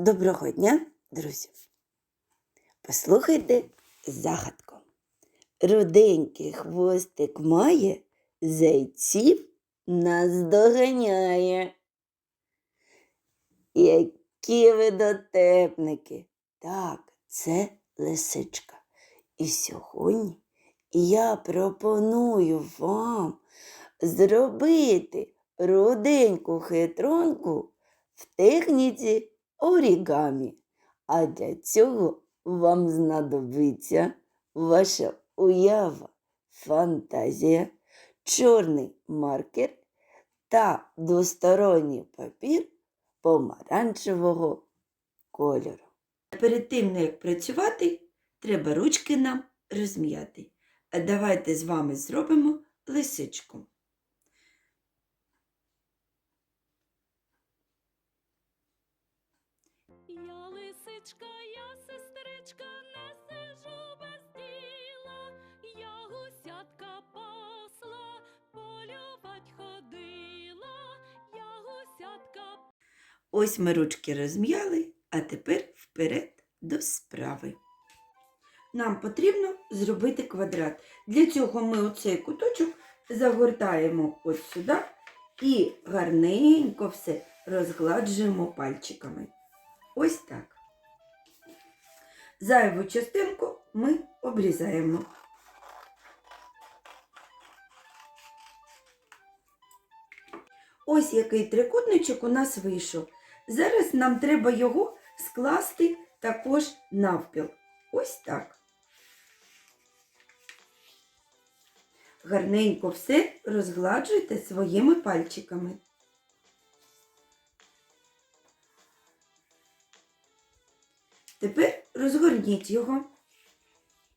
Доброго дня, друзі! Послухайте загадку. Руденький хвостик має, зайців наздоганяє. Які ви дотепники! Так, це лисичка. І сьогодні я пропоную вам зробити руденьку хитронку в техніці орігамі. А для цього вам знадобиться ваша уява, фантазія, чорний маркер та двосторонній папір помаранчевого кольору. Перед тим, як працювати, треба ручки нам розм'яти. А давайте з вами зробимо лисичку. Я лисичка, я сестричка, не сижу без діла, я гусятка пасла, полювать ходила, я гусятка Ось ми ручки розм'яли, а тепер вперед до справи. Нам потрібно зробити квадрат. Для цього ми оцей куточок загортаємо ось сюди і гарненько все розгладжуємо пальчиками. Ось так. Зайву частинку ми обрізаємо. Ось який трикутничок у нас вийшов. Зараз нам треба його скласти також навпіл. Ось так. Гарненько все розгладжуйте своїми пальчиками. Тепер розгорніть його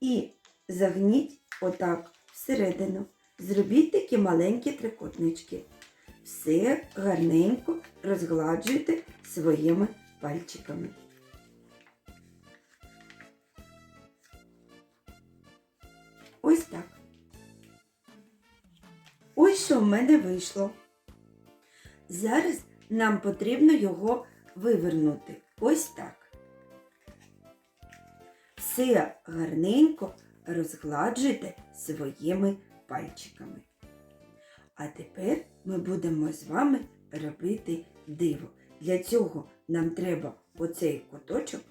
і загніть отак всередину. Зробіть такі маленькі трикутнички. Все гарненько розгладжуйте своїми пальчиками. Ось так. Ось що в мене вийшло. Зараз нам потрібно його вивернути. Ось так. Все гарненько розгладжуйте своїми пальчиками. А тепер ми будемо з вами робити диво. Для цього нам треба оцей куточок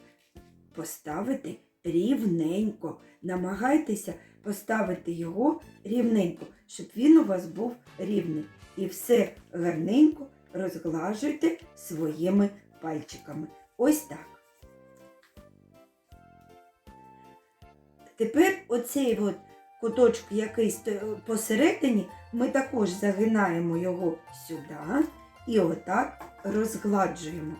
поставити рівненько. Намагайтеся поставити його рівненько, щоб він у вас був рівний. І все гарненько розглажуйте своїми пальчиками. Ось так. Тепер оцей от куточок, який посередині, ми також загинаємо його сюди і отак розгладжуємо.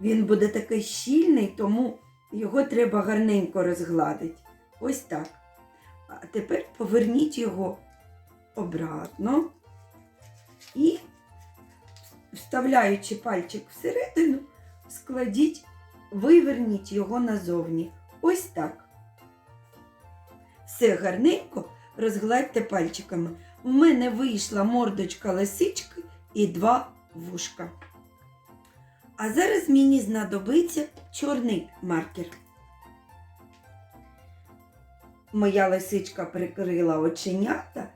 Він буде такий щільний, тому його треба гарненько розгладити. Ось так. А тепер поверніть його обратно і, вставляючи пальчик всередину, складіть, виверніть його назовні. Ось так. Все гарненько розгладьте пальчиками. У мене вийшла мордочка лисички і два вушка. А зараз мені знадобиться чорний маркер. Моя лисичка прикрила оченята.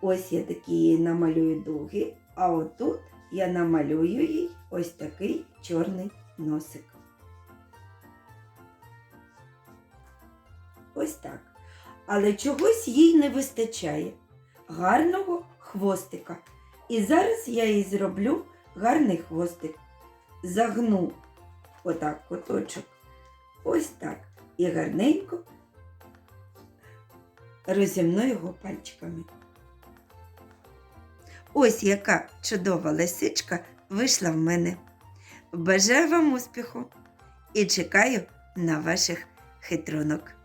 Ось я такі їй намалюю дуги, а отут я намалюю їй ось такий чорний носик. Ось так. Але чогось їй не вистачає гарного хвостика. І зараз я їй зроблю гарний хвостик. Загну отак куточок. Ось так. І гарненько розімну його пальчиками. Ось яка чудова лисичка вийшла в мене. Бажаю вам успіху і чекаю на ваших хитрунок.